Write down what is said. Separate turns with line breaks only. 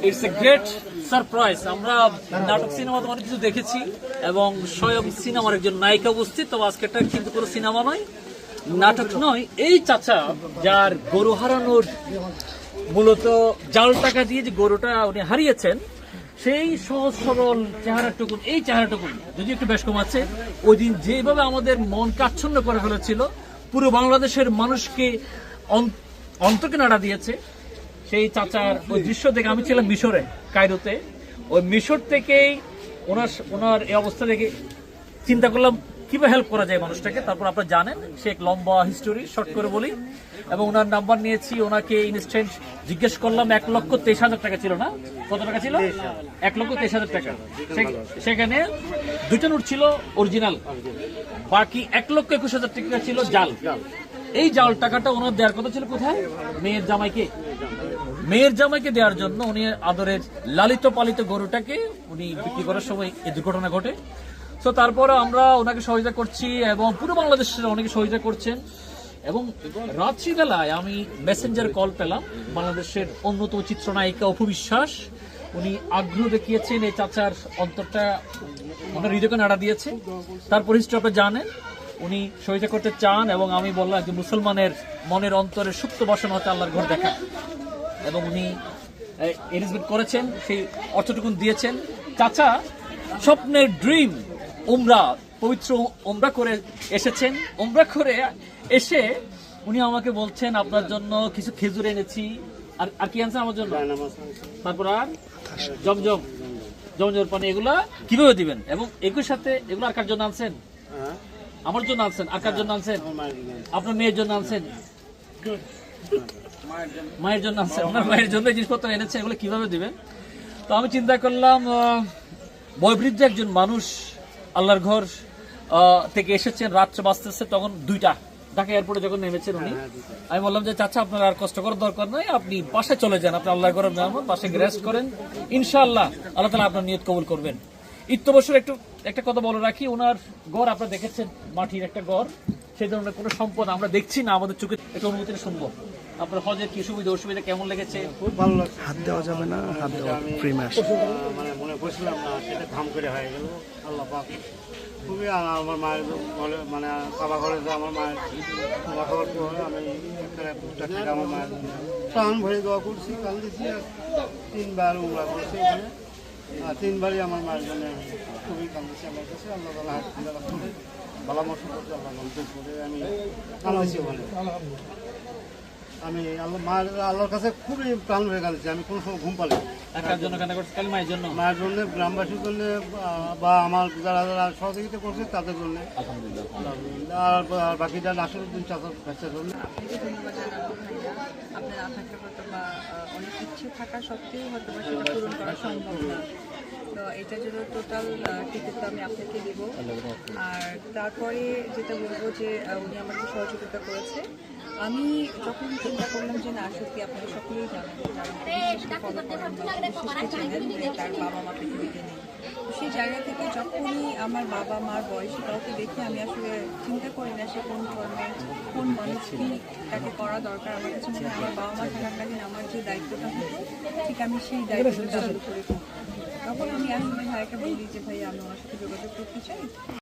It's a great surprise আমরা নাটক সিনেমাতে অনেক কিছু দেখেছি এবং স্বয়ং সিনেমার একজন নায়িকা উপস্থিত তবে আজকেরটা কিন্তু কোনো সিনেমা নয়, নাটক নয়। এই চাচা, যার গরু হারানোর মূলত জাল টাকা দিয়ে যে গরুটা উনি হারিয়েছেন, সেই সহজ সরল চেহারাটুকুন, এই চেহারাটুকুন, যদি একটু বেশ কম আছে, ওই দিন যেভাবে আমাদের মন কাচ্ছন্ন করে ফেলেছিল, পুরো বাংলাদেশের মানুষকে অন- অন্তকে নাড়া দিয়েছে সেই চাচার ওই দৃশ্য দেখে আমি ছিলাম মিশরে কায়রোতে। ওই মিশর থেকেই ওনার ওনার এই অবস্থা দেখে চিন্তা করলাম কীভাবে হেল্প করা যায় মানুষটাকে? তারপর আপনারা জানেন সে এক লম্বা হিস্টোরি শর্ট করে বলি। এবং ওনার নাম্বার নিয়েছি ওনাকে ইনস্ট্যান্ট জিজ্ঞেস করলাম এক লক্ষ তেইশ হাজার টাকা ছিল না? কত টাকা ছিল? এক লক্ষ তেইশ হাজার টাকা। সেখানে দুইটা নোট ছিল অরিজিনাল বাকি এক লক্ষ একুশ হাজার টাকা ছিল জাল। এই জাল টাকাটা ওনার দেওয়ার কথা ছিল কোথায়? মেয়ের জামাইকে। মেয়ের জামাইকে দেওয়ার জন্য উনি আদরের লালিত পালিত গরুটাকে উনি বিক্রি করার সময় এই দুর্ঘটনা ঘটে। তো তারপরে আমরা ওনাকে সহযোগিতা করছি এবং পুরো বাংলাদেশের অনেকে সহযোগিতা করছেন। এবং রাত্রিবেলায় আমি মেসেঞ্জার কল পেলাম বাংলাদেশের অন্যতম চিত্রনায়িকা অপু বিশ্বাস। উনি আগ্রহ দেখিয়েছেন এই চাচার অন্তরটা ওনার হৃদয়কে নাড়া দিয়েছে। তারপর হিস্ট্রি আপনি জানেন, উনি সহযোগিতা করতে চান এবং আমি বললাম যে মুসলমানের মনের অন্তরে সুপ্ত বসানো হচ্ছে আল্লাহর ঘর দেখা। এবং উনি এরেঞ্জমেন্ট করেছেন, সেই অর্থটুকু দিয়েছেন। চাচা, স্বপ্নের ড্রিম, উমরা, পবিত্র উমরা করে এসেছেন। উমরা করে এসে উনি আমাকে বলছেন, আপনার জন্য কিছু খেজুর এনেছি। আর আর কি আনছেন আমার জন্য? তারপর আর? জমজম। জমজমের পানি, এগুলা কীভাবে দিবেন? এবং একই সাথে এগুলো আর কার জন্য আনছেন? আমার জন্য আনছেন। আর কার জন্য আনছেন? আপনার মেয়ের জন্য আনছেন। মায়ের জন্য আনছেন আপনার মায়ের জন্য জিনিসপত্র এনেছে এগুলো কীভাবে দিবেন? তো আমি চিন্তা করলাম বয়োবৃদ্ধ একজন মানুষ আল্লাহর ঘর থেকে এসেছেন রাত্রে বাঁচতেছে তখন দুইটা ঢাকা এয়ারপোর্টে যখন নেমেছেন উনি। আমি বললাম যে চাচা আপনার আর কষ্ট করার দরকার নয় আপনি বাসায় চলে যান আপনি আল্লাহর ঘরের মেহমান বাসায় রেস্ট করেন। ইনশাআল্লাহ আল্লাহ তালা আপনার নিয়ত কবুল করবেন। ইত্যবসর একটু একটা কথা বলে রাখি ওনার গড় আপনারা দেখেছেন মাটির একটা গড়। সেই ধরনের কোনো সম্পদ আমরা দেখছি না আমাদের চোখে একটু অনুমতি শুনব আপনার হজের কি সুবিধা অসুবিধা কেমন লেগেছে?
খুব ভালো লাগছে।
হাত দেওয়া যাবে না হাত দেওয়া ফ্রি
মানে মনে করছিলাম না সেটা ধাম করে হয়ে গেল। আল্লাহ পাক। খুবই আমার মায়ের বলে মানে কাবা ঘরে যে আমার মায়ের ঘর পর আমি একটা একটা আমার মায়ের প্রাণ ভরে দোয়া করছি কাল দিছি আর তিনবার উমরা করেছি ওখানে তিনবারই আমার মায়ের জন্য আমি খুবই কান্দিছি আমার কাছে। আল্লাহ তালা হাত খুলে রাখছে ভালো মতো করছে আল্লাহ মতো করে আমি কান্দিছি ওখানে আমি আল্লাহ মায়ের আল্লাহর কাছে খুবই প্রাণ হয়ে গেছে আমি কোনো সময় ঘুম পালি
একার জন্য কান্না করছে কালী মায়ের জন্য?
মায়ের জন্য গ্রামবাসীর জন্য বা আমার যারা যারা সহযোগিতা করছে তাদের জন্য।
আলহামদুলিল্লাহ।
আর বা- বাকি যারা নাসিরুদ্দিন চাচার জন্য।
ধন্যবাদ জানাব ভাইয়া আপনি না থাকলে হয়তো বা অনেক ইচ্ছে থাকা সত্ত্বেও হয়তো বা সেটা পূরণ করা সম্ভব না। তো এটার জন্য টোটাল টিকিট আমি আপনাকে দেব। আর তারপরে যেটা বলব যে উনি আমাকে সহযোগিতা করেছে। আমি যখন চিন্তা করলাম যে, না, সত্যি আপনারা সকলেই জানেন। তার বাবা মা পৃথিবীতে নেই। সেই জায়গা থেকে যখনই আমার বাবা মার বয়সী কাউকে দেখে আমি আসলে চিন্তা করি না সে কোন ধর্মের কোন মানুষ কি তাকে করা দরকার। আমার কাছে মনে আমার বাবা মা থাকাকালীন আমার যে দায়িত্বটা হতো ঠিক আমি সেই দায়িত্বটা করে। তখন আমি আসলে ভাইকে বলি যে ভাই আমি আমার সাথে যোগাযোগ করতে চাই।